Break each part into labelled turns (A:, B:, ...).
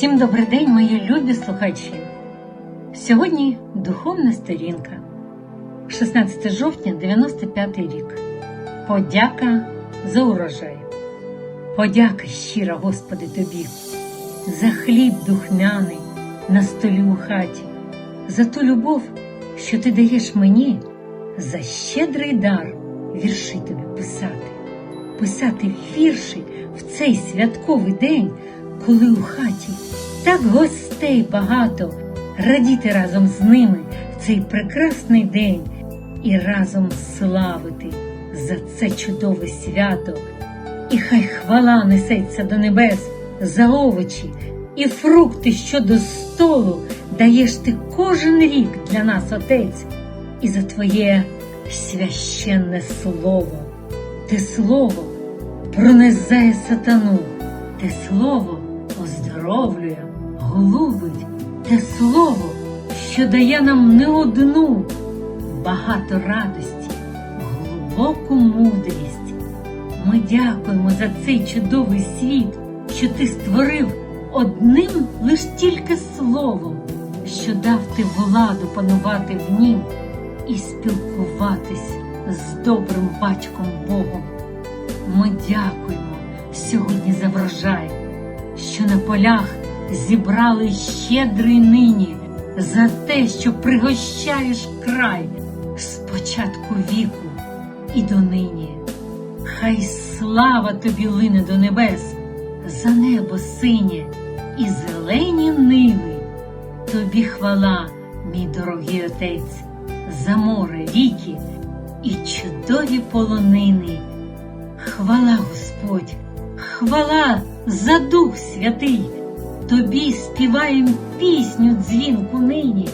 A: Всім добрий день, мої любі слухачі. Сьогодні духовна сторінка. 16 жовтня 95 рік. Подяка за урожай. Подяка щира, Господи, тобі, за хліб духмяний на столі у хаті, за ту любов, що ти даєш мені, за щедрий дар вірші тобі писати, писати вірші в цей святковий день, коли у хаті так гостей багато, радіти разом з ними в цей прекрасний день і разом славити за це чудове свято. І хай хвала несеться до небес за овочі і фрукти, що до столу даєш ти кожен рік для нас, Отець, і за Твоє священне слово. Те слово пронизає сатану, те слово оздоровлює, голубить, те слово, що дає нам не одну багато радості, глибоку мудрість. Ми дякуємо за цей чудовий світ, що ти створив одним лиш тільки словом, що дав ти владу панувати в нім і спілкуватись з добрим батьком Богом. Ми дякуємо сьогодні за врожай, що на полях зібрали щедрий нині за те, що пригощаєш край з початку віку і донині. Хай слава тобі лине до небес, за небо синє і зелені ниви. Тобі хвала, мій дорогий отець, за море ріки і чудові полонини. Хвала Господь, хвала за Дух Святий, Тобі співаєм пісню дзвінку нині.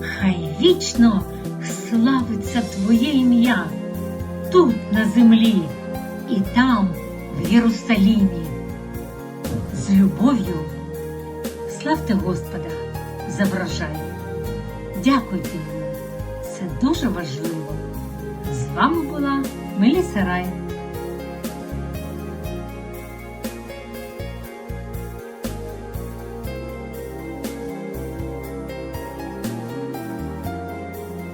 A: Хай вічно славиться Твоє ім'я тут на землі і там, в Єрусалімі. З любов'ю славте Господа за врожай. Дякуйте йому, це дуже важливо. З вами була Меліса Рай.